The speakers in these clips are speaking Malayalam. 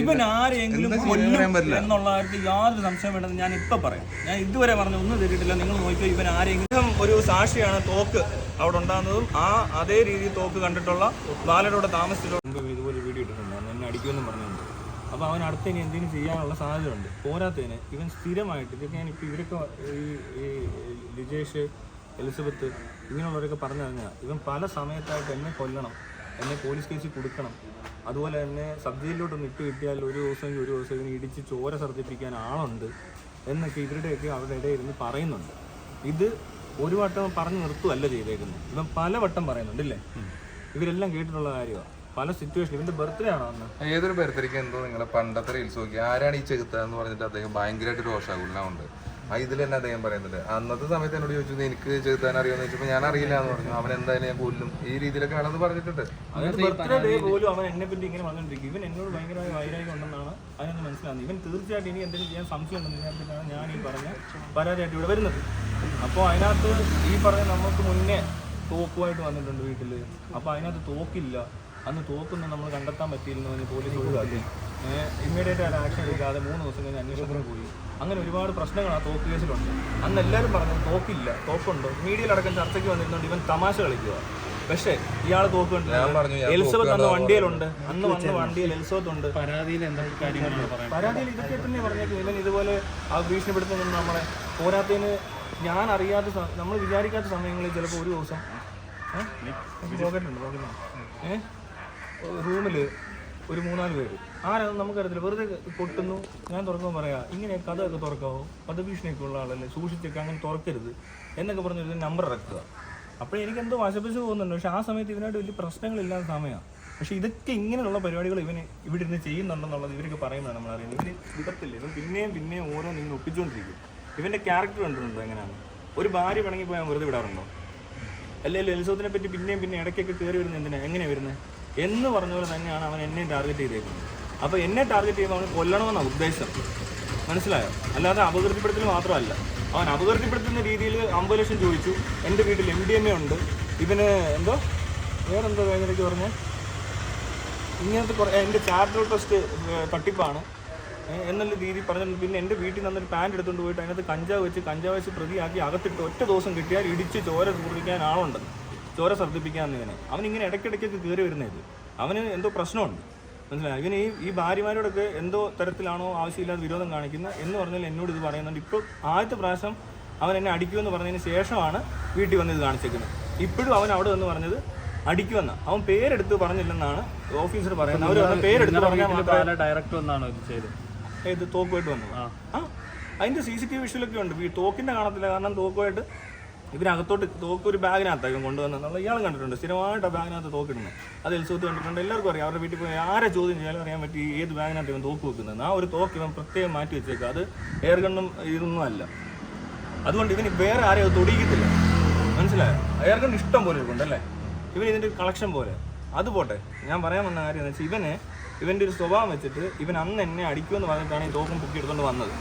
ഇവൻ ആരെങ്കിലും കൊല്ലും പറയാൻ എന്നുള്ള കാര്യത്തിൽ യാതൊരു സംശയം വേണ്ടെന്ന് ഞാൻ ഇപ്പൊ പറയാം. ഞാൻ ഇതുവരെ പറഞ്ഞ ഒന്നും തെറ്റിട്ടില്ല നിങ്ങൾ നോക്കിയോ ഇവൻ ആരെങ്കിലും ഒരു സാക്ഷിയാണ് തോക്ക് അവിടെ ഉണ്ടാകുന്നതും ആ അതേ രീതിയിൽ തോക്ക് കണ്ടിട്ടുള്ള ബാലനോട് താമസിച്ചിട്ടുള്ള ഇതുപോലെ വീഡിയോ ഇട്ടിട്ടുണ്ട്. എന്നെ അടിക്കുമെന്നും പറഞ്ഞുണ്ട് അപ്പോൾ അവൻ അടുത്ത ഇനി എന്തെങ്കിലും ചെയ്യാനുള്ള സാധ്യതയുണ്ട്. പോരാത്തതിന് ഇവൻ സ്ഥിരമായിട്ട് ഇതൊക്കെ ഞാൻ ഇപ്പോൾ ഇവരൊക്കെ ഈ ഈ ലിജേഷ് എലിസബത്ത് ഇങ്ങനെയുള്ളവരൊക്കെ പറഞ്ഞു കഴിഞ്ഞാൽ ഇവൻ പല സമയത്തായിട്ട് എന്നെ കൊല്ലണം. എന്നെ പോലീസ് കേസിൽ കൊടുക്കണം. അതുപോലെ തന്നെ സബ് ജയിലിലോട്ടൊന്ന് ഇട്ട് കിട്ടിയാൽ ഒരു ദിവസം ഒരു ദിവസം ഇവന് ഇടിച്ച് ചോര സർദിപ്പിക്കാൻ ആളുണ്ട് എന്നൊക്കെ ഇവരുടെയൊക്കെ അവരുടെ ഇടയിൽ ഇരുന്ന് പറയുന്നുണ്ട്. ഇത് ഒരു വട്ടം പറഞ്ഞു നിർത്തുമല്ല ചെയ്തേക്കുന്നത്. ഇവൻ പല വട്ടം പറയുന്നുണ്ട് ഇല്ലേ? ഇവരെല്ലാം കേട്ടിട്ടുള്ള കാര്യമാണ് പല സിറ്റുവേഷൻ ഇവന്റെ ബർത്ത്ഡേ ആണോ ഏതൊരു ബർത്ത്ഡേക്ക് എന്തോ നിങ്ങളെ പണ്ടത്തെ റീൽസ് ആരാണ് ഈ ചെകുത്ത എന്ന് പറഞ്ഞിട്ട് അദ്ദേഹം ഭയങ്കരമായിട്ട് രോഷാകുലനുണ്ട് ഇതിൽ തന്നെ അദ്ദേഹം പറയുന്നുണ്ട്. അന്നത്തെ സമയത്ത് എന്നോട് ചോദിച്ചു എനിക്ക് ചെറുതാൻ അറിയാമെന്ന് ചോദിച്ചപ്പോൾ ഞാൻ അറിയില്ല എന്ന് പറഞ്ഞു. അവൻ എന്തായാലും ഞാൻ കൊല്ലും ഈ രീതിയിലൊക്കെ ആണെന്ന് പറഞ്ഞിട്ടുണ്ട്. പോലും അവൻ എന്നെ പറ്റി ഇങ്ങനെ പറഞ്ഞോണ്ടിരിക്കും ഇവൻ എന്നോട് ഭയങ്കരമായ വൈരാഗ്യം ഉണ്ടെന്നാണ് അതിനൊന്ന് മനസ്സിലാകുന്നത് ഇവൻ തീർച്ചയായിട്ടും ഇനി എന്തെങ്കിലും ചെയ്യാൻ സംശയം ഉണ്ടെന്ന് ഞാൻ ഈ പറഞ്ഞ പരാതിയായിട്ട് ഇവിടെ വരുന്നത്. അപ്പോൾ അതിനകത്ത് ഈ പറഞ്ഞ നമുക്ക് മുന്നേ തോക്കുമായിട്ട് വന്നിട്ടുണ്ട് വീട്ടിൽ അപ്പോൾ അതിനകത്ത് തോക്കില്ല. അന്ന് തോക്കൊന്നും നമ്മൾ കണ്ടെത്താൻ പറ്റിയില്ലെന്ന് പറഞ്ഞ് പോലീസ് ഒഴിവാക്കി. ഇമ്മീഡിയറ്റ് ആയിട്ട് ആക്ഷൻ എടുക്കാതെ മൂന്ന് ദിവസം കഴിഞ്ഞ് അന്വേഷണത്തിന് പോയി. അങ്ങനെ ഒരുപാട് പ്രശ്നങ്ങൾ ആ തോക്ക് കേസിലുണ്ട്. അന്ന് എല്ലാവരും പറഞ്ഞു തോക്കില്ല തോക്കുണ്ടോ? മീഡിയയിലടക്കം ചർച്ചയ്ക്ക് വന്നിരുന്നുണ്ട് ഇവൻ തമാശ കളിക്കുക പക്ഷേ ഇയാൾ തോക്ക് ഞാൻ കണ്ടില്ല എലിസബത്ത് അന്ന് വണ്ടിയിലുണ്ട്. അന്ന് വന്ന വണ്ടിയിൽ എലിസബത്ത് ഉണ്ട്. പരാതിയിൽ പരാതിയിൽ ഇതൊക്കെ തന്നെ പറഞ്ഞേക്കും ഇവൻ ഇതുപോലെ ആ ഭീഷണിപ്പെടുത്തുന്ന നമ്മളെ പോരാത്തതിന് ഞാൻ അറിയാത്ത നമ്മൾ വിചാരിക്കാത്ത സമയങ്ങളിൽ ചിലപ്പോൾ ഒരു ദിവസം ഏഹ് റൂമിൽ ഒരു മൂന്നാൽ പേര്. ആരാണെന്ന് നമുക്കറിയത്തില്ല. വെറുതെ കൊട്ടുന്നു. ഞാൻ തുറക്കുമ്പോൾ പറയാം ഇങ്ങനെ കഥയൊക്കെ തുറക്കാവോ? വധഭീഷണിയൊക്കെ ഉള്ള ആളല്ലേ? സൂക്ഷിച്ചൊക്കെ അങ്ങനെ തുറക്കരുത് എന്നൊക്കെ പറഞ്ഞൊരു നമ്പർ ഇറക്കുക. അപ്പോൾ എനിക്ക് എന്തോ വശപ്പിച്ച് പോകുന്നുണ്ട്. പക്ഷെ ആ സമയത്ത് ഇവനായിട്ട് വലിയ പ്രശ്നങ്ങളില്ലാത്ത സമയമാണ്. പക്ഷെ ഇതൊക്കെ ഇങ്ങനെയുള്ള പരിപാടികൾ ഇവന് ഇവിടെ ഇരുന്ന് ചെയ്യുന്നുണ്ടെന്നുള്ളത് ഇവരൊക്കെ പറയുന്നത് നമ്മൾ അറിയുന്നത്. ഇവന് വിടത്തില്ല. ഇവൻ പിന്നെയും പിന്നെയും ഓരോ നിങ്ങൾ ഒപ്പിച്ചുകൊണ്ടിരിക്കും. ഇവന്റെ ക്യാരക്ടർ കണ്ടിട്ടുണ്ടോ എങ്ങനെയാണ്? ഒരു ഭാര്യ പിണങ്ങി പോയാൽ വെറുതെ വിടാറുണ്ടോ? അല്ലെങ്കിൽ എലിസബത്തിനെ പറ്റി പിന്നെയും പിന്നെ ഇടയ്ക്കൊക്കെ കയറി വരുന്നത് എന്തിനാ? എങ്ങനെയാണ് വരുന്നത്? എന്ന് പറഞ്ഞ പോലെ തന്നെയാണ് അവൻ എന്നെ ടാർഗറ്റ് ചെയ്തേക്കുന്നത്. അപ്പോൾ എന്നെ ടാർഗറ്റ് ചെയ്യുമ്പോൾ അവൻ കൊല്ലണമെന്നാണ് ഉദ്ദേശം. മനസ്സിലായോ? അല്ലാതെ അപകീർത്തിപ്പെടുത്തൽ മാത്രമല്ല. അവൻ അപകീർത്തിപ്പെടുത്തുന്ന രീതിയിൽ അമ്പത് ലക്ഷം ചോദിച്ചു. എന്റെ വീട്ടിൽ എം ഡി എം എ ഉണ്ട്. ഇവന് എന്തോ? വേറെന്തോ വേദനയ്ക്ക് പറഞ്ഞാൽ ഇങ്ങനത്തെ കുറേ എന്റെ ചാരിറ്റബിൾ ട്രസ്റ്റ് തട്ടിപ്പാണ്. എന്നുള്ള രീതി പറഞ്ഞിട്ടുണ്ട് പിന്നെ എന്റെ വീട്ടിൽ നിന്നൊരു പാന്റ് എടുത്തുകൊണ്ട് പോയിട്ട് അതിനകത്ത് കഞ്ചാവ് വെച്ച് കഞ്ചാവ് വെച്ച് പ്രതിയാക്കി അകത്തിട്ട് ഒറ്റ ദിവസം കിട്ടിയാൽ ഇടിച്ച് ചോര കുറിക്കാൻ ആളുണ്ട്. ചോര ശ്രദ്ധിപ്പിക്കാന്ന് ഇങ്ങനെ. അവൻ ഇങ്ങനെ ഇടയ്ക്കിടയ്ക്കൊക്കെ കയറി വരുന്നത് അവന് എന്തോ പ്രശ്നമുണ്ട്. മനസ്സിലായി? ഇവന് ഈ ഈ ഭാര്യമാരോടൊക്കെ എന്തോ തരത്തിലാണോ ആവശ്യമില്ലാതെ വിരോധം കാണിക്കുന്നത് എന്ന് പറഞ്ഞാൽ എന്നോട് ഇത് പറയുന്നുണ്ട്. ഇപ്പോൾ ആദ്യത്തെ പ്രാവശ്യം അവൻ എന്നെ അടിക്കുമെന്ന് പറഞ്ഞതിന് ശേഷമാണ് വീട്ടിൽ വന്ന് ഇത് കാണിച്ചേക്കുന്നത്. ഇപ്പോഴും അവൻ അവിടെ വന്ന് പറഞ്ഞത് അടിക്കുമെന്ന. അവൻ പേരെടുത്ത് പറഞ്ഞില്ലെന്നാണ് ഓഫീസർ പറയുന്നത്. അവർ പറഞ്ഞ പേരെടുത്ത് പറഞ്ഞാൽ ഡയറക്ടർ ഒന്നാണോ ഇത് ചെയ്തത്? തോക്കുമായിട്ട് വന്നത്? ആ. അതിന്റെ സി സി ടി വി വിഷ്വലൊക്കെ ഉണ്ട്. ഈ തോക്കിന്റെ കാണത്തില്ല. കാരണം തോക്കുമായിട്ട് ഇവരകത്തോട്ട് തോക്ക് ഒരു ബാഗിനകത്തേക്കും കൊണ്ടുവന്നുള്ള ഇയാൾ കണ്ടിട്ടുണ്ട്. സ്ഥിരമായിട്ട് ആ ബാഗിനകത്ത് തോക്കിടുന്നത് അത് എൽസോത്ത് കണ്ടിട്ടുണ്ട്. എല്ലാവർക്കും അറിയാം. അവരുടെ വീട്ടിൽ പോയി ആരെ ചോദ്യം ചെയ്യാനും അറിയാൻ പറ്റി ഏത് ബാഗിനകത്ത് ഇവൻ തോക്ക് വെക്കുന്നത്. ആ ഒരു തോക്ക് ഇവൻ പ്രത്യേകം മാറ്റി വെച്ചേക്കുക അത് എയർ ഗണ്ണും ഇതൊന്നും അല്ല. അതുകൊണ്ട് ഇവന് വേറെ ആരെയും തൊടിയിക്കത്തില്ല. മനസ്സിലായോ? എയർ ഗൺ ഇഷ്ടം പോലെ ഇരിക്കുന്നുണ്ടല്ലേ ഇവൻ ഇതിന്റെ കളക്ഷൻ പോലെ. അത് പോട്ടെ. ഞാൻ പറയാൻ വന്ന കാര്യം എന്ന് വെച്ചാൽ ഇവന് ഇവന്റെ ഒരു സ്വഭാവം വെച്ചിട്ട് ഇവൻ അന്ന് എന്നെ അടിക്കുമെന്ന് പറഞ്ഞിട്ടാണ് ഈ തോക്കും പൊക്കി എടുത്തുകൊണ്ട് വന്നത്.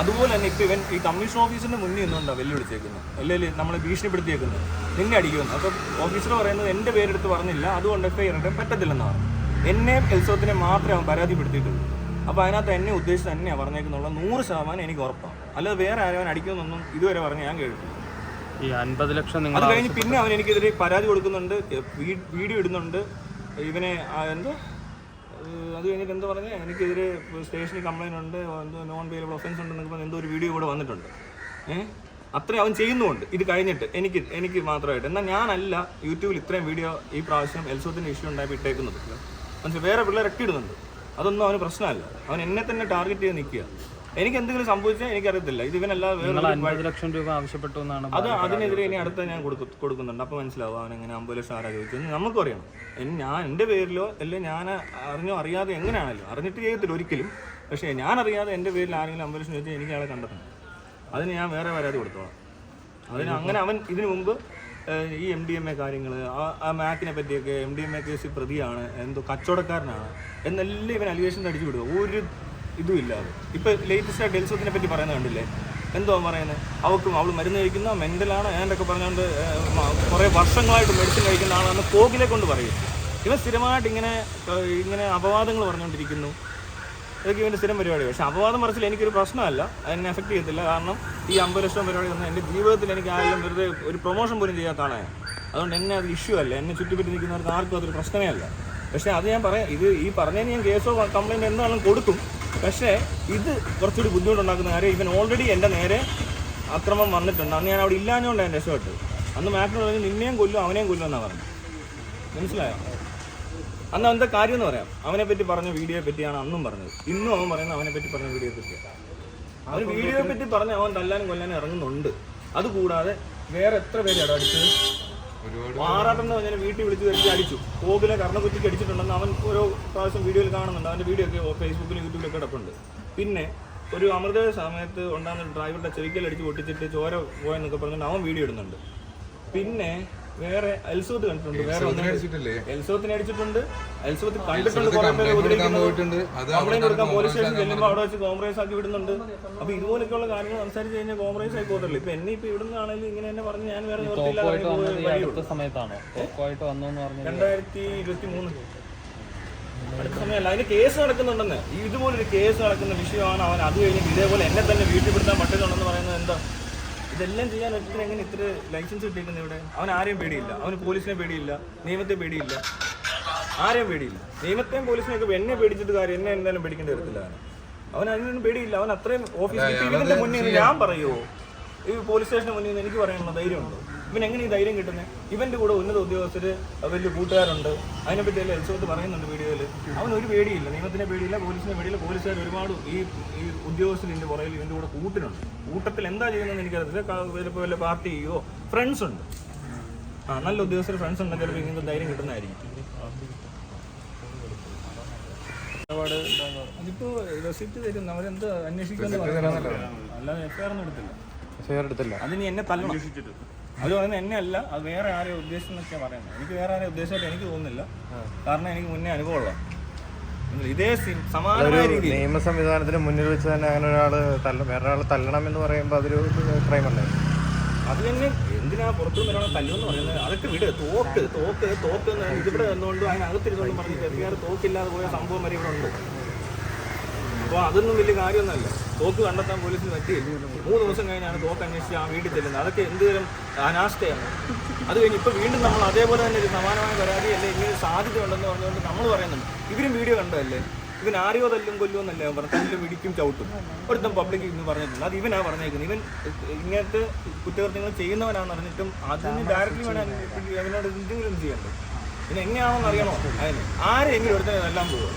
അതുപോലെ തന്നെ ഇപ്പൊ ഇവൻ ഈ കമ്മീഷൻ ഓഫീസിന്റെ മുന്നിൽ നിന്നുണ്ടോ വെല്ലുവിളിച്ചേക്കുന്നത്. അല്ലെങ്കിൽ നമ്മളെ ഭീഷണിപ്പെടുത്തിയേക്കുന്നത്. നിന്നെ അടിക്കുമെന്ന്. അപ്പോൾ ഓഫീസർ പറയുന്നത് എന്റെ പേരെടുത്ത് പറഞ്ഞില്ല. അതുകൊണ്ട് എഫ് ഐ ആർ ഇടാൻ പറ്റത്തില്ലെന്നാണ്. എന്നെയും എൽസവത്തിനെ മാത്രമേ അവൻ പരാതിപ്പെടുത്തിയിട്ടുള്ളൂ. അപ്പോൾ അതിനകത്ത് എന്നെ ഉദ്ദേശിച്ച് തന്നെയാണ് പറഞ്ഞേക്കുന്നുള്ള നൂറ് ശതമാനം എനിക്ക് ഉറപ്പാണ് അല്ലാതെ വേറെ ആരും അവൻ അടിക്കുമെന്നൊന്നും ഇതുവരെ പറഞ്ഞ് ഞാൻ കേട്ടിട്ടില്ല. ഈ അൻപത് ലക്ഷം നിങ്ങൾ അത് കഴിഞ്ഞ് പിന്നെ അവൻ എനിക്കെതിരെ പരാതി കൊടുക്കുന്നുണ്ട്. വീഡിയോ ഇടുന്നുണ്ട്. ഇവനെ എന്താ? അത് കഴിഞ്ഞിട്ട് എന്ത് പറഞ്ഞ്? എനിക്കെതിരെ സ്റ്റേഷനിൽ കംപ്ലൈന്റ് ഉണ്ട് നോൺ വെയിലബിൾ ഒഫൻസ് ഉണ്ടെന്നൊക്കെ പറഞ്ഞ് എന്തോ ഒരു വീഡിയോ കൂടെ വന്നിട്ടുണ്ട്. ഏഹ് അത്രയും അവൻ ചെയ്യുന്നുമുണ്ട്. ഇത് കഴിഞ്ഞിട്ട് എനിക്ക് എനിക്ക് മാത്രമായിട്ട്. എന്നാൽ ഞാനല്ല യൂട്യൂബിൽ ഇത്രയും വീഡിയോ ഈ പ്രാവശ്യം എൽസോത്തിന്റെ ഇഷ്യൂ ഉണ്ടായപ്പോൾ ഇട്ടേക്കുന്നത്. മനസ്സിലായി? വേറെ പിള്ളേരൊക്കെ ഇടുന്നുണ്ട്. അതൊന്നും അവന് പ്രശ്നമല്ല. അവൻ എന്നെ തന്നെ ടാർഗറ്റ് ചെയ്ത് നിൽക്കുക എനിക്ക് എന്തെങ്കിലും സംഭവിച്ചാൽ എനിക്കറിയത്തില്ല. ഇത് ഇവനല്ല വേറെ ലക്ഷം രൂപ ആവശ്യപ്പെട്ടു എന്നാണ് അത് അതിനെതിരെ ഇനി അടുത്ത ഞാൻ കൊടുക്കു- കൊടുക്കുന്നുണ്ട്. അപ്പോൾ മനസ്സിലാവും അവൻ എങ്ങനെ അമ്പത് ലക്ഷം ആരാ ചോദിച്ചത് നമുക്കും അറിയണം ഞാൻ എന്റെ പേരിലോ അല്ലെങ്കിൽ ഞാൻ അറിഞ്ഞോ അറിയാതെ എങ്ങനെയാണല്ലോ? അറിഞ്ഞിട്ട് ചെയ്യത്തില്ല ഒരിക്കലും. പക്ഷേ ഞാൻ അറിയാതെ എന്റെ പേരിൽ ആരെങ്കിലും അമ്പത് ലക്ഷം ചോദിച്ചാൽ എനിക്ക് ആളെ കണ്ടെത്തണം. അതിന് ഞാൻ വേറെ പരാതി കൊടുത്തോളാം. അതിന് അങ്ങനെ അവൻ ഇതിനു മുമ്പ് ഈ എം ഡി എം എ കാര്യങ്ങൾ ആ മാക്കിനെ പറ്റിയൊക്കെ M D M A case പ്രതിയാണ് എന്തോ കച്ചവടക്കാരനാണ് എന്നെല്ലാം ഇവൻ അലിഗേഷൻ അടിച്ചു വിടുക. ഒരു ഇതും ഇല്ലാതെ ഇപ്പൊ ലേറ്റസ്റ്റ് ആയിട്ട് എൽസത്തിനെ പറ്റി പറയുന്നത് കണ്ടില്ലേ? എന്തോ പറയുന്നത് അവൾക്കും അവൾ മരുന്ന് കഴിക്കുന്ന മെന്റലാണ് ഏതൊക്കെ പറഞ്ഞുകൊണ്ട് കുറേ വർഷങ്ങളായിട്ട് മെഡിസിൻ കഴിക്കുന്ന ആളാണ് പോകിലെ കൊണ്ട് പറയും. ഇവൻ സ്ഥിരമായിട്ട് ഇങ്ങനെ ഇങ്ങനെ അപവാദങ്ങൾ പറഞ്ഞുകൊണ്ടിരിക്കുന്നു. ഇതൊക്കെ ഇവന്റെ സ്ഥിരം പരിപാടി. പക്ഷേ അപവാദം പറച്ചിൽ എനിക്കൊരു പ്രശ്നമല്ല. അതിനെ എഫക്ട് ചെയ്യത്തില്ല. കാരണം ഈ അമ്പത് ലക്ഷം പരിപാടി തന്നെ എന്റെ ജീവിതത്തിൽ എനിക്ക് ആരെങ്കിലും വെറുതെ ഒരു പ്രൊമോഷൻ പോലും ചെയ്യാത്ത ആളാണ് അതുകൊണ്ട് എന്നെ അത് ഇഷ്യൂ അല്ല. എന്നെ ചുറ്റിപ്പറ്റി നിൽക്കുന്നവർക്ക് ആർക്കും അതൊരു പ്രശ്നമേ അല്ല. പക്ഷേ അത് ഞാൻ പറയാം ഇത് ഈ പറഞ്ഞതിന് ഞാൻ കേസോ കംപ്ലയിന്റ് എന്താണെങ്കിലും കൊടുക്കും. പക്ഷേ ഇത് കുറച്ചുകൂടി ബുദ്ധിമുട്ടുണ്ടാക്കുന്ന കാര്യം ഇവൻ ഓൾറെഡി എന്റെ നേരെ അക്രമം വന്നിട്ടുണ്ട്. അന്ന് ഞാൻ അവിടെ ഇല്ലാഞ്ഞുകൊണ്ട് ഞാൻ രക്ഷപ്പെട്ടു. അന്ന് മാക്രോ പറഞ്ഞ് നിന്നെയും കൊല്ലും അവനെയും കൊല്ലും എന്നാണ് പറഞ്ഞത് മനസ്സിലായോ? അന്ന് അവന്റെ കാര്യം എന്ന് പറയാം. അവനെ പറ്റി പറഞ്ഞ വീഡിയോയെ പറ്റിയാണ് അന്നും പറഞ്ഞത്. ഇന്നും അവൻ പറയുന്നത് അവനെ പറ്റി പറഞ്ഞ വീഡിയോയെ പറ്റിയാണ്. അവൻ വീഡിയോയെ പറ്റി പറഞ്ഞ് അവൻ തല്ലാനും കൊല്ലാനും ഇറങ്ങുന്നുണ്ട്. അതുകൂടാതെ വേറെ എത്ര പേര് അവിടെ എന്ന് പറഞ്ഞാൽ വീട്ടിൽ വിളിച്ച് വരുത്തി അടിച്ചു. കോകിലെ കർണക്കുറ്റിക്ക് അടിച്ചിട്ടുണ്ടെന്ന് അവൻ ഓരോ പ്രാവശ്യം വീഡിയോയിൽ കാണുന്നുണ്ട്. അവന്റെ വീഡിയോ ഒക്കെ ഫേസ്ബുക്കിലും യൂട്യൂബിലൊക്കെ കിടപ്പുണ്ട്. പിന്നെ ഒരു അമൃത സമയത്ത് ഉണ്ടാകുന്ന ഡ്രൈവറുടെ ചെവിക്കൽ അടിച്ച് പൊട്ടിച്ചിട്ട് ചോര പോയെന്നൊക്കെ പറഞ്ഞിട്ട് അവൻ വീഡിയോ ഇടുന്നുണ്ട്. പിന്നെ വേറെ എൽസോത്ത് കണ്ടിട്ടുണ്ട് വേറെ ഒന്ന് അടിച്ചിട്ടില്ലേ? എൽസോത്തിനെ അടിച്ചിട്ടുണ്ട്. എൽസോത്ത് കണ്ടിട്ടുണ്ട് കുറേ പേര് കംപ്ലൈന്റ് കൊടുക്കാൻ പോലീസ് സ്റ്റേഷൻ ചെല്ലുമ്പോൾ അവിടെ വെച്ച് കോംപ്രമൈസ് ആക്കി വിടുന്നുണ്ട്. അപ്പൊ ഇതുപോലൊക്കെയുള്ള കാര്യങ്ങൾ സംസാരിച്ച് കഴിഞ്ഞാൽ കോംപ്രമൈസ് ആയി പോകത്തില്ല. ഇപ്പൊ എന്നെ ഇപ്പൊ ഇവിടുന്നാണെങ്കിലും ഇങ്ങനെ തന്നെ പറഞ്ഞ് ഞാൻ വേറെ രണ്ടായിരത്തി ഇരുപത്തി മൂന്ന് അടുത്ത സമയമല്ല അതിന് കേസ് നടക്കുന്നുണ്ടെന്ന്. ഇതുപോലൊരു കേസ് നടക്കുന്ന വിഷയമാണ് അവൻ. അത് കഴിഞ്ഞ് ഇതേപോലെ എന്നെ തന്നെ വീട്ടിൽ പെടുത്താൻ പറ്റുന്നുണ്ടെന്ന് പറയുന്നത് എന്താ? ഇതെല്ലാം ചെയ്യാൻ ഒരിക്കലും എങ്ങനെ ഇത്ര ലൈസൻസ് കിട്ടിയിരിക്കുന്നത് ഇവിടെ? അവൻ ആരെയും പേടിയില്ല. അവന് പോലീസിനെ പേടിയില്ല. നിയമത്തെ പേടിയില്ല. ആരെയും പേടിയില്ല. നിയമത്തെയും പോലീസിനെയൊക്കെ എന്നെ പേടിച്ചിട്ട് കാര്യം എന്നെ എന്തായാലും പേടിക്കേണ്ടി വരത്തില്ല. അവൻ അതിനൊന്നും പേടിയില്ല. അവൻ അത്രയും ഓഫീസിൽ ഞാൻ പറയുമോ ഈ പോലീസ് സ്റ്റേഷന് മുന്നിൽ നിന്ന് എനിക്ക് പറയാനുള്ള ധൈര്യമുണ്ടോ? ഇവൻ എങ്ങനെ ഈ ധൈര്യം കിട്ടുന്നത് ഇവന്റെ കൂടെ ഉന്നത ഉദ്യോഗസ്ഥര് വലിയ കൂട്ടുകാരുണ്ട്. അതിനെപ്പറ്റി എല്ലാം എൽസോത്ത് പറയുന്നുണ്ട് വീഡിയോയിൽ അവൻ ഒരു പേടിയില്ല നിയമത്തിനെ പേടിയില്ല പോലീസിനെ പേടിയില്ല. പോലീസുകാർ ഒരുപാട് ഈ ഈ ഉദ്യോഗസ്ഥർ ഇതിന്റെ പുറകിൽ ഇവന്റെ കൂടെ കൂട്ടിനുണ്ട്. കൂട്ടത്തിൽ എന്താ ചെയ്യുന്നതെന്ന് എനിക്കറിയില്ല ചിലപ്പോൾ വല്ല പാർട്ടിയോ ഫ്രണ്ട്സ് ഉണ്ട്. ആ നല്ല ഉദ്യോഗസ്ഥർ ഫ്രണ്ട്സ് ഉണ്ടെങ്കിൽ ചിലപ്പോൾ ഇങ്ങനത്തെ ധൈര്യം കിട്ടുന്നതായിരിക്കും. അതിപ്പോ റെസിപ്റ്റ് തരും അവരെന്ത് അന്വേഷിക്കാൻ അല്ലാതെ എഫ്ഐആർ ഒന്നും എടുത്തില്ല. ഷെയർ എടുത്തില്ല. അതിന് എന്നെ തല്ലണം. അത് പറയുന്നത് എന്നെ അല്ല അത് വേറെ ആരെ ഉദ്ദേശം എന്നൊക്കെ പറയുന്നത്. എനിക്ക് വേറെ ആരെ ഉദ്ദേശമായിട്ട് എനിക്ക് തോന്നുന്നില്ല. കാരണം എനിക്ക് മുന്നേ അനുഭവമുള്ള ഇതേ സി- സമാനമായ രീതിയിൽ. നിയമ സംവിധാനത്തിന് മുന്നിൽ വെച്ച് തന്നെ അങ്ങനെ ഒരാൾ തല്ല വേറെ ഒരാൾ തല്ലണം എന്ന് പറയുമ്പോൾ അതൊരു ക്രൈം അല്ലേ? അത് തന്നെ എന്തിനാ പുറത്തു നിന്നൊരാളെ തല്ലുമെന്ന് പറയുന്നത് അതൊക്കെ വിട്. തോക്ക് തോക്ക് തോക്ക് എന്ന് ഇതിവിടെ നിന്നുകൊണ്ട് പറഞ്ഞു പറഞ്ഞിട്ട് തോക്കില്ലാതെ പോയ സംഭവം വരെ ഇവിടെ ഉണ്ട്. അപ്പോൾ അതൊന്നും വലിയ കാര്യമൊന്നുമല്ല. തോക്ക് കണ്ടെത്താൻ പോലീസിന് പറ്റിയില്ല. മൂന്ന് ദിവസം കഴിഞ്ഞാണ് തോക്ക് അന്വേഷിച്ച് ആ വീട്ടിൽ ചെല്ലുന്നത്. അതൊക്കെ എന്തുതരം അനാസ്ഥയാണ്. അത് കഴിഞ്ഞ് ഇപ്പോൾ വീണ്ടും നമ്മൾ അതേപോലെ തന്നെ ഒരു സമാനമായ പരാതി അല്ലെ ഇങ്ങനെ സാധ്യതയുണ്ടെന്ന് പറഞ്ഞുകൊണ്ട് നമ്മൾ പറയുന്നുണ്ട്. ഇവരും വീഡിയോ കണ്ടതല്ലേ? ഇവൻ ആരെയോ തല്ലും കൊല്ലും എന്നല്ലേ പറഞ്ഞു തല്ലും ഇടിക്കും ചവിട്ടും. ഒരുത്തം പബ്ലിക് ഇന്ന് പറഞ്ഞിട്ടുണ്ട്. അത് ഇവനാ പറഞ്ഞേക്കുന്നത്. ഇവൻ ഇങ്ങനത്തെ കുറ്റകൃത്യങ്ങൾ ചെയ്യുന്നവനാണെന്ന് അറിഞ്ഞിട്ടും അതിന് ഡയറക്റ്റ്ലി വേണം അവനോട് എന്തെങ്കിലും ചെയ്യണ്ടേ? പിന്നെ എങ്ങനെയാണെന്ന് അറിയണോ? അതിന് ആരെങ്കിലും ഒരുത്തനെ തല്ലാൻ പോകും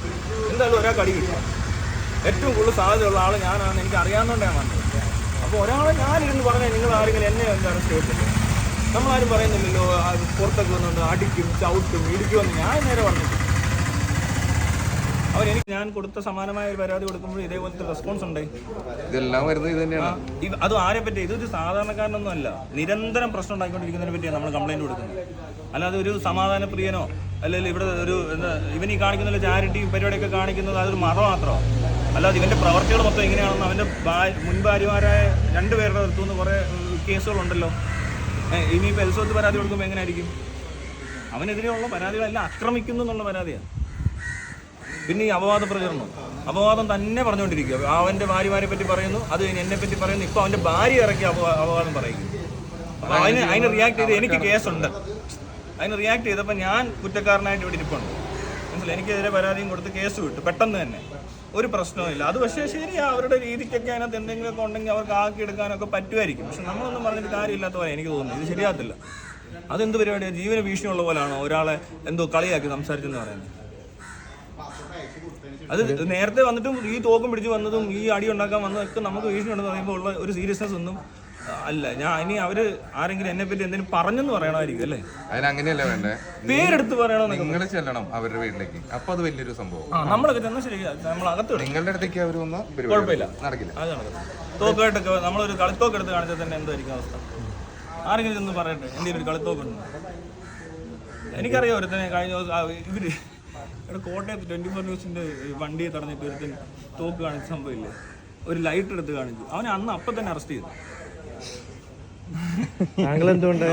എന്തായാലും ഒരാൾക്ക് അടി കിട്ടും. ഏറ്റവും കൂടുതൽ സാധ്യതയുള്ള ആൾ ഞാനാണ്. എനിക്ക് അറിയാവുന്നതുകൊണ്ടാണ് വന്നത്. അപ്പോൾ ഒരാളെ ഞാനിരുന്ന് പറഞ്ഞാൽ നിങ്ങൾ ആരെങ്കിലും എന്നെ എന്താ അറസ്റ്റ് ചെയ്യത്തില്ല? നമ്മളാരും പറയുന്നില്ലല്ലോ പുറത്തൊക്കെ വന്നുകൊണ്ട് അടിക്കും ചവിട്ടും ഇടിക്കുമെന്ന് ഞാൻ നേരെ പറഞ്ഞിട്ട് അവർ എനിക്ക് ഞാൻ കൊടുത്ത സമാനമായ ഒരു പരാതി കൊടുക്കുമ്പോൾ ഇതേപോലത്തെ റെസ്പോൺസ് ഉണ്ട്. ഇതെല്ലാം വരുന്നത് ഇത് തന്നെയാണ്. അത് ആരെ പറ്റി? ഇതൊരു സാധാരണക്കാരനൊന്നും അല്ല നിരന്തരം പ്രശ്നം ഉണ്ടാക്കിക്കൊണ്ടിരിക്കുന്നതിനെ പറ്റിയാണ് നമ്മൾ കംപ്ലൈന്റ് കൊടുക്കുന്നത്. അല്ലാതെ ഒരു സമാധാന പ്രിയനോ അല്ലെങ്കിൽ ഇവിടെ ഒരു എന്താ ഇവനീ കാണിക്കുന്ന ചാരിറ്റി പരിപാടിയൊക്കെ കാണിക്കുന്നത് അതൊരു മറ മാത്രമാണ് അല്ലാതെ ഇവന്റെ പ്രവർത്തികൾ മൊത്തം എങ്ങനെയാണെന്ന് അവന്റെ ഭാ- മുൻ ഭാര്യമാരായ രണ്ടുപേരുടെ അടുത്തുനിന്ന് കുറെ കുറേ കേസുകളുണ്ടല്ലോ ഇനിയിപ്പോൾ എൽസോത്ത് പരാതി കൊടുക്കുമ്പോൾ എങ്ങനെയായിരിക്കും? അവനെതിരെയുള്ള പരാതികളെല്ലാം ആക്രമിക്കുന്നു എന്നുള്ള പരാതിയാണ്. പിന്നെ ഈ അപവാദ പ്രചരണം. അപവാദം തന്നെ പറഞ്ഞുകൊണ്ടിരിക്കുക. അവന്റെ ഭാര്യമാരെ പറ്റി പറയുന്നു അത് എന്നെ പറ്റി പറയുന്നു. ഇപ്പൊ അവന്റെ ഭാര്യ ഇറക്കി അപവാ- അപവാദം പറയുന്നു അതിന് അതിന് റിയാക്ട് ചെയ്ത് എനിക്ക് കേസുണ്ട് അതിന് റിയാക്ട് ചെയ്തപ്പോൾ ഞാൻ കുറ്റക്കാരനായിട്ട് ഇവിടെ ഇരിപ്പുണ്ട് മനസ്സിലായി. എനിക്കെതിരെ പരാതിയും കൊടുത്ത് കേസ് വിട്ടു. പെട്ടെന്ന് തന്നെ. ഒരു പ്രശ്നവുമില്ല. അത് പക്ഷേ ശരിയാണ് അവരുടെ രീതിക്കൊക്കെ അതിനകത്ത് എന്തെങ്കിലുമൊക്കെ ഉണ്ടെങ്കിൽ അവർക്ക് ആക്കി എടുക്കാനൊക്കെ പറ്റുമായിരിക്കും. പക്ഷെ നമ്മളൊന്നും പറഞ്ഞിട്ട് കാര്യമില്ലാത്ത പോലെ എനിക്ക് തോന്നുന്നു. ഇത് ശരിയാകത്തില്ല. അതെന്ത് പരിപാടിയാണ് ജീവന ഭീഷണിയുള്ള പോലാണോ ഒരാളെ എന്തോ കളിയാക്കി സംസാരിച്ചെന്ന് പറയുന്നത്? അത് നേരത്തെ വന്നിട്ടും ഈ തോക്കും പിടിച്ച് വന്നതും ഈ അടി ഉണ്ടാക്കാൻ വന്നതൊക്കെ നമുക്ക് ഭീഷണി ഉണ്ടെന്ന് പറയുമ്പോൾ ഉള്ള ഒരു സീരിയസ്നെസ് ഒന്നും അല്ല ഞാൻ ഇനി അവർ ആരെങ്കിലും എന്നെ പറ്റി എന്തെങ്കിലും പറഞ്ഞെന്ന് പറയണമായിരിക്കും അല്ലേ? അതിന് അങ്ങനെയല്ല വേണ്ടേ? പേരെടുത്ത് പറയണോ നിങ്ങൾ ചെല്ലണം അവരുടെ വീട്ടിലേക്ക്. അപ്പൊ അത് വലിയൊരു സംഭവം. ആ നമ്മളൊക്കെ ചെന്നാൽ ശരി നമ്മൾ അകത്ത് വിടും. നിങ്ങളുടെ അടുത്തേക്ക് അവർ വന്ന കുഴപ്പമില്ല. നടക്കില്ല. അത് നടക്കും തോക്കായിട്ടൊക്കെ നമ്മളൊരു കളിത്തോക്ക് എടുത്ത് കാണിച്ചാൽ തന്നെ എന്തായിരിക്കും അവസ്ഥ? ആരെങ്കിലും ചെന്ന് പറയട്ടെ എന്തെങ്കിലും ഒരു കളിത്തോക്കുണ്ട് എനിക്കറിയാം ഒരുത്തനെ കഴിഞ്ഞ ദിവസം ഇവർ ഇവിടെ കോട്ടയത്ത് ട്വന്റി ഫോർ ന്യൂസിന്റെ വണ്ടിയെ തടഞ്ഞിട്ട് ഒരുത്തൻ തോക്ക് കാണിച്ച സംഭവമില്ലേ ഒരു ലൈറ്റ് എടുത്ത് കാണിച്ചു. അവനെ അന്ന് അപ്പം തന്നെ അറസ്റ്റ് ചെയ്തു. താങ്കൾ എന്തുകൊണ്ട്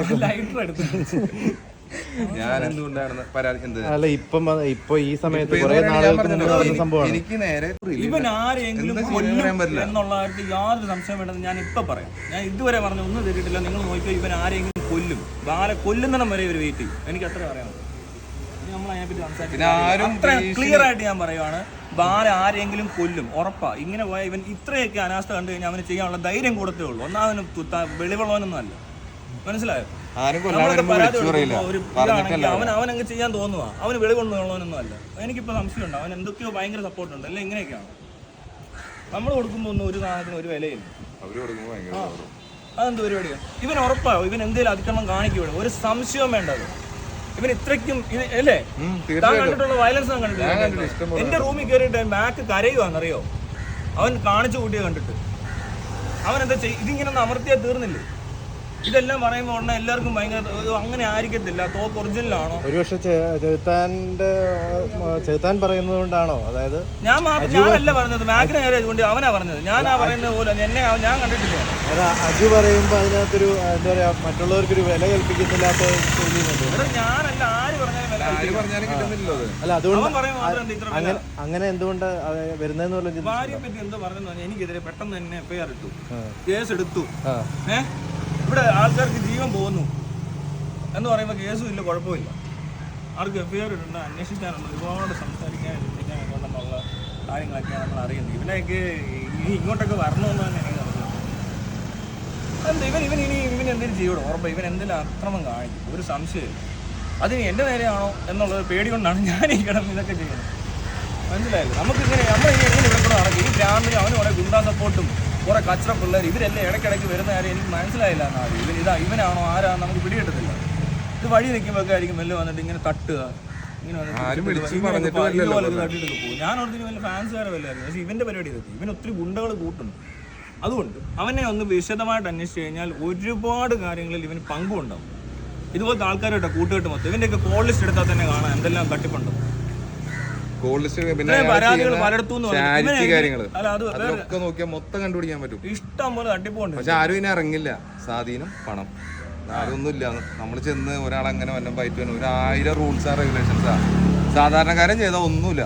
ഞാൻ എന്തുകൊണ്ടാണ് പരാതി എന്ത്? അല്ല ഇപ്പം ഇപ്പൊ ഈ സമയത്ത് കുറെ നാളുകൾക്ക് മുമ്പ് നടന്ന എനിക്ക് സംഭവമാണ്. എനിക്ക് നേരെ ഇവൻ ആരെങ്കിലും കൊല്ലും. എന്നുള്ള കാര്യത്തിൽ യാതൊരു സംശയം വേണ്ടെന്ന് ഞാൻ ഇപ്പൊ പറയാം. ഞാൻ ഇതുവരെ പറഞ്ഞ ഒന്നും തരിട്ടില്ല നിങ്ങൾ നോക്കിയോ ഇവൻ ആരെങ്കിലും കൊല്ലും. ബാല കൊല്ലുന്നിടം വരെ ഇവർ വെയിറ്റ് ചെയ്യും. എനിക്ക് അത്ര പറയാം ഇനി നമ്മൾ അതിനെപ്പറ്റി പിന്നെ ആരും സംസാരിക്കും ക്ലിയർ ആയിട്ട് ഞാൻ പറയുവാണ്. ബാല ആരെങ്കിലും കൊല്ലും ഉറപ്പാ. ഇങ്ങനെ പോയ ഇവൻ ഇത്രയൊക്കെ അനാസ്ഥ കണ്ടു കഴിഞ്ഞാൽ അവന് ചെയ്യാനുള്ള ധൈര്യം കൂടത്തേ ഉള്ളൂ. ഒന്നാമന് വെളിവുള്ളവനൊന്നും അല്ല. മനസ്സിലായോ? കൊടുക്കുമ്പോ അവൻ അവനങ്ങ് ചെയ്യാൻ തോന്നുക അവന് വെളികൊണ്ടുള്ളവനൊന്നും അല്ല. എനിക്കിപ്പോ സംശയമുണ്ട്. അവൻ എന്തൊക്കെയോ ഭയങ്കര സപ്പോർട്ട് ഉണ്ട്. അല്ലെ? ഇങ്ങനെയൊക്കെയാണ് നമ്മൾ കൊടുക്കുമ്പോൾ ഒന്നും ഒരു സാധനത്തിന് ഒരു വിലയില്ല. കൊടുക്കുമ്പോ. അതെന്ത് പരിപാടിയാണ് ഇവൻ ഉറപ്പായോ ഇവൻ എന്തെങ്കിലും അതിക്രമം കാണിക്കൂടെ ഒരു സംശയവും വേണ്ടത്. ഇവൻ ഇത്രയ്ക്കും ഇത് അല്ലേ? താൻ കണ്ടിട്ടുള്ള വയലൻസ് ഞാൻ കണ്ടിട്ടില്ല എന്റെ റൂമിൽ കയറിയിട്ട് മാക്ക് കരയുവാന്നറിയോ? അവൻ കാണിച്ചു കൂട്ടിയത് കണ്ടിട്ട്. അവൻ എന്താ ചെയ്യ ഇതിങ്ങനെ ഒന്ന് അമർത്തിയാൽ തീർന്നില്ലേ? ഇതെല്ലാം പറയുമ്പോൾ ഉടനെ എല്ലാവർക്കും ഭയങ്കര അങ്ങനെ ആയിരിക്കത്തില്ല. തോക്ക് ഒറിജിനലാണോ ഒരുപക്ഷെ ഒരു ചെകുത്താന്റെ ആ, ചെകുത്താൻ പറയുന്നത് കൊണ്ടാണോ? അതായത് ഞാൻ ഞാനല്ല പറഞ്ഞത്. മാഗ്ന കൊണ്ട് അവനാ പറഞ്ഞത്. ആ പറയുന്നത് പോലെ എന്നെ ഞാൻ കണ്ടിട്ടില്ല. അത് അജു പറയുമ്പോൾ അതിനകത്തൊരു എന്താ പറയാ മറ്റുള്ളവർക്കൊരു വില കൽപ്പിക്കുന്നില്ലാത്ത ഞാനല്ല ആര് പറഞ്ഞാലും ആര് പറഞ്ഞാലും കിട്ടുന്നില്ലല്ലോ അല്ല അതുകൊണ്ട് അങ്ങനെ അങ്ങനെ എന്തുകൊണ്ട് വരുന്നതെന്ന് പറഞ്ഞു ഭാര്യയെ പറ്റി എന്തോ പറഞ്ഞു. എനിക്കെതിരെ പെട്ടെന്ന് തന്നെ എഫ്ഐആർ ഇട്ടു. കേസ് എടുത്തു. ആ. ഏ? ഇവിടെ ആൾക്കാർക്ക് ജീവൻ പോകുന്നു എന്ന് പറയുമ്പോൾ കേസും ഇല്ല കുഴപ്പമില്ല. ആർക്ക് എഫ്ഐആർ ഇടണ്ട അന്വേഷിക്കാനുണ്ട് ഒരുപാട് സംസാരിക്കാൻ എന്നുള്ള കാര്യങ്ങളൊക്കെയാണ് നമ്മൾ അറിയുന്നത്. ഇവനെയൊക്കെ ഇനി ഇങ്ങോട്ടൊക്കെ വരണമെന്ന് തന്നെ എനിക്ക് എന്താ ഇവൻ ഇവൻ ഇനി ഇവൻ എന്തെങ്കിലും ചെയ്യൂടെ ഉറപ്പ് ഇവൻ എന്തെങ്കിലും അക്രമം കാണിക്കും? ഒരു സംശയം അതിന് എന്റെ നേരെയാണോ എന്നുള്ളത് പേടി കൊണ്ടാണ് ഞാൻ ഈ കിടന്ന് ഇതൊക്കെ ചെയ്യുന്നത്. മനസ്സിലായില്ലേ? നമുക്ക് ഇങ്ങനെ നമ്മൾ ഇനി എങ്ങനെ ഇവിടെ നടക്കും ഈ ഭ്രാന്തിന് അവന് കുറേ ഗുണ്ടാ സപ്പോർട്ടും കുറെ കച്ചറ പിള്ളേർ ഇവരെല്ലാം ഇടയ്ക്കിടയ്ക്ക് വരുന്ന കാര്യം എനിക്ക് മനസ്സിലായില്ല എന്നാണ് ഇവൻ ഇതാ ഇവനാണോ ആരാണെന്ന് നമുക്ക് പിടികിട്ടത്തില്ല. ഇത് വഴി നിൽക്കുമ്പോഴൊക്കെ ആയിരിക്കും മെല്ലെ വന്നിട്ട് ഇങ്ങനെ തട്ടുക. ഇങ്ങനെ വന്നിട്ട് പോകും ഞാൻ ഓർത്തിന് വല്ല ഫാൻസുകാരെ വല്ലായിരുന്നു. പക്ഷേ ഇവന്റെ പരിപാടി ഇതൊക്കെ. ഇവൻ ഒത്തിരി ഗുണ്ടകൾ കൂട്ടുന്നു അതുകൊണ്ട് അവനെ ഒന്ന് വിശദമായിട്ട് അന്വേഷിച്ച് കഴിഞ്ഞാൽ ഒരുപാട് കാര്യങ്ങളിൽ ഇവന് പങ്കുണ്ടാവും. ഇതുപോലത്തെ ആൾക്കാരുടെ കൂട്ടുകെട്ട് മൊത്തം. ഇവന്റെയൊക്കെ കോൾ ലിസ്റ്റ് എടുത്താൽ തന്നെ കാണാം എന്തെല്ലാം തട്ടിപ്പുണ്ടോ. ലിസ്റ്റ് പിന്നെ പരാതികൾ പലയിടത്തും അതൊക്കെ നോക്കിയാൽ മൊത്തം കണ്ടുപിടിക്കാൻ പറ്റും. ഇഷ്ടം പോലെ തട്ടിപ്പുണ്ട്. പക്ഷെ ആരും ഇതിനെ ഇറങ്ങില്ല. സ്വാധീനം പണം. ആരും ഒന്നുമില്ല നമ്മൾ ചെന്ന് ഒരാൾ അങ്ങനെ വല്ലതും പയറ്റ് വന്നു ഒരു ആയിരം റൂൾസ് ആ. റെഗുലേഷൻസാ സാധാരണക്കാരൻ ചെയ്താൽ ഒന്നുമില്ല.